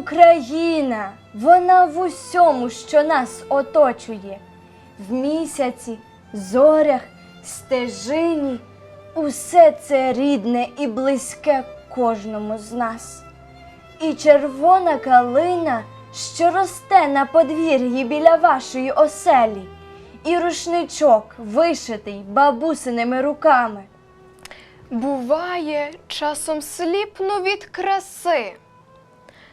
Україна, вона в усьому, що нас оточує, в місяці, зорях, стежині. Усе це рідне і близьке кожному з нас. І червона калина, що росте на подвір'ї біля вашої оселі, і рушничок, вишитий бабусиними руками. Буває, часом сліпну від краси.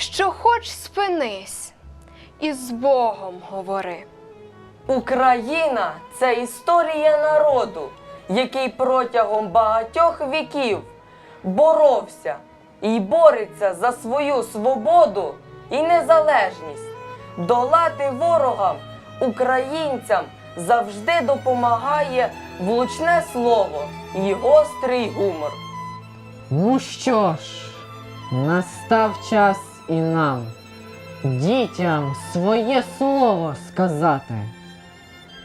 що хоч спинись, і з Богом говори. Україна це історія народу, який протягом багатьох віків боровся і бореться за свою свободу і незалежність. Долати ворогам, українцям завжди допомагає влучне слово і гострий гумор. Ну що ж, настав час і нам, дітям своє слово сказати.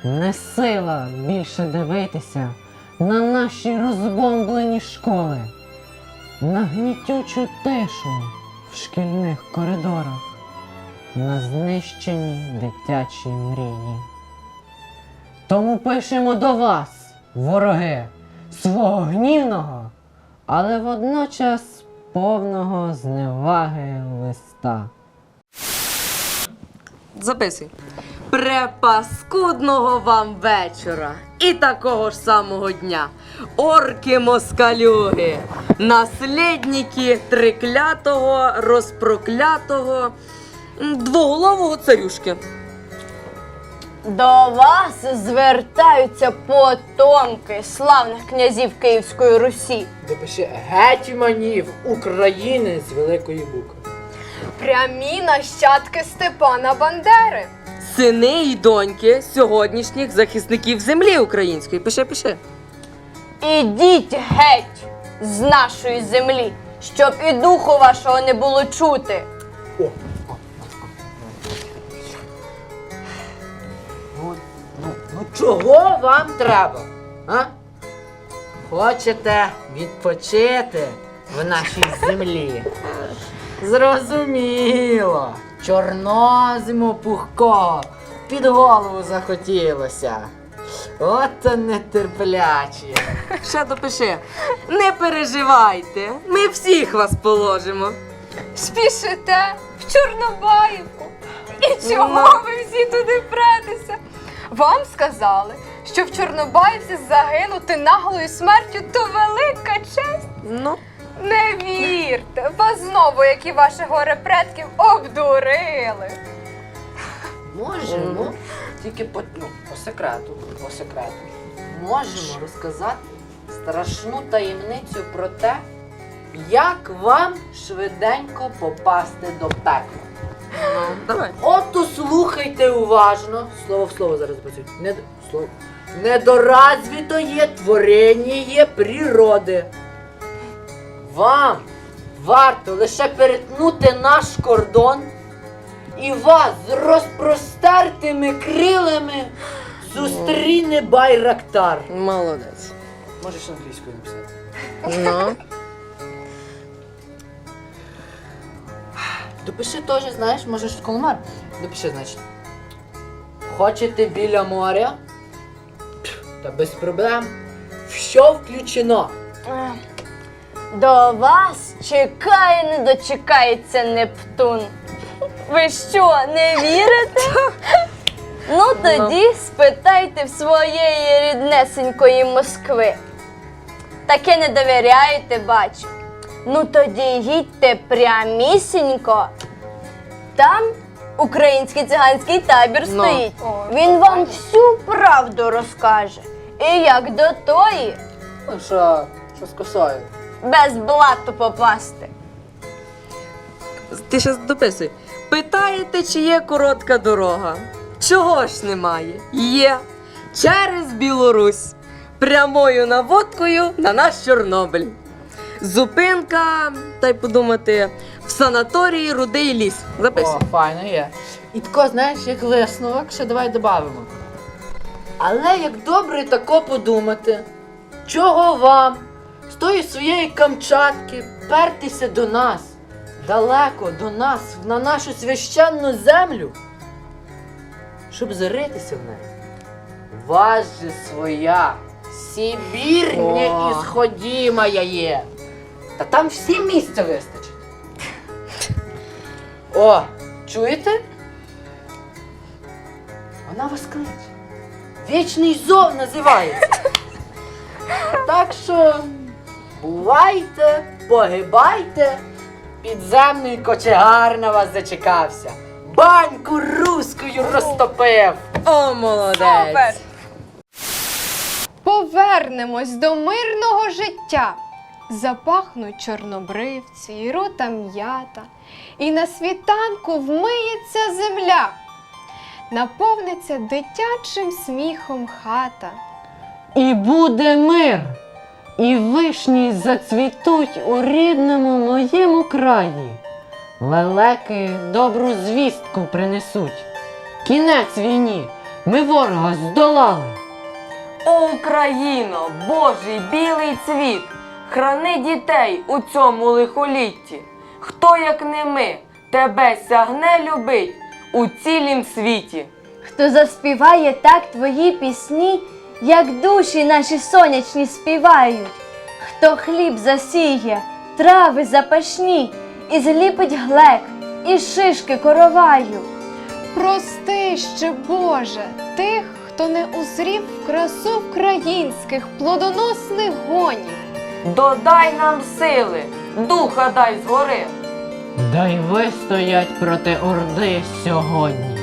Не сила більше дивитися на наші розбомблені школи, на гнітючу тишу в шкільних коридорах, на знищені дитячі мрії. Тому пишемо до вас, вороги, свого гнівного, але водночас повного зневаги листа. Записуй. Препаскудного вам вечора і такого ж самого дня. Орки москалюги, наслідники триклятого, розпроклятого, двоголового царюшки. До вас звертаються потомки славних князів Київської Русі. Допиши гетьманів України з великої букви. Прямі нащадки Степана Бандери. Сини і доньки сьогоднішніх захисників землі української. Пиши, пиши. Ідіть геть з нашої землі, щоб і духу вашого не було чути. О, чого вам треба? А? Хочете відпочити в нашій землі? Зрозуміло. Чорнозиму пухко під голову захотілося. От нетерплячі. Ще допиши. Не переживайте, ми всіх вас положимо. Спішите в Чорнобаївку. І чого Ну. ви всі туди претеся? Вам сказали, що в Чорнобаївці загинути наглою смертю то велика честь. Ну. Не вірте, вас знову, як і ваших горе предків, обдурили. Можемо, тільки по, ну, по секрету, по секрету. Можемо розказати страшну таємницю про те, як вам швиденько попасти до пекла. Ну, давай. Ото слухайте уважно. Слово в слово зараз працюю. Нед... Слово. Недоразвітоє творення природи. Вам варто лише перетнути наш кордон і вас з розпростертими крилами зустріне байрактар. Молодець. Можеш англійською написати. Ну. Допиши теж, знаєш, можеш коломар. Допиши, значить. Хочете біля моря? Та без проблем. Що включено? До вас чекає, не дочекається Нептун. Ви що, не вірите? Ну тоді спитайте в своєї ріднесенької Москви. Таке не довіряєте, бачу. Ну тоді їдьте прямісінько. Там український циганський табір Ну. стоїть. Він вам всю правду розкаже. І як до тої Ну що, що з косою? без блату попасти. Ти ще дописуй. Питаєте, чи є коротка дорога? Чого ж немає? Є. Через Білорусь. Прямою наводкою на наш Чорнобиль. Зупинка, та й подумати, в санаторії Рудий ліс. Записуй. О, файно є. І тако, знаєш, як висновок, ще давай додамо. Але як добре тако подумати, чого вам з тої своєї Камчатки пертися до нас, далеко до нас, на нашу священну землю, щоб заритися в неї. Вас же своя Сибір О. неісходімая є. Та там всім місця вистачить. О, чуєте? Вона вас кличе. Вічний зов називається. Так що бувайте, погибайте. Підземний кочегар на вас зачекався. Баньку руською розтопив. О, молодець! Супер! Повернемось до мирного життя. Запахнуть чорнобривці, і рота м'ята, і на світанку вмиється земля, наповниться дитячим сміхом хата. І буде мир, і вишні зацвітуть у рідному моєму краї. Лелеки добру звістку принесуть. Кінець війні, ми ворога здолали. О, Україно, Божий білий цвіт, храни дітей у цьому лихолітті. Хто, як не ми, тебе сягне любить у цілім світі. Хто заспіває так твої пісні, як душі наші сонячні співають, хто хліб засіє, трави запашні, і зліпить глек, і шишки короваю. Прости ще, Боже, тих, хто не узрів красу українських плодоносних гонів. Додай нам сили, духа дай згори. Дай вистоять проти орди сьогодні.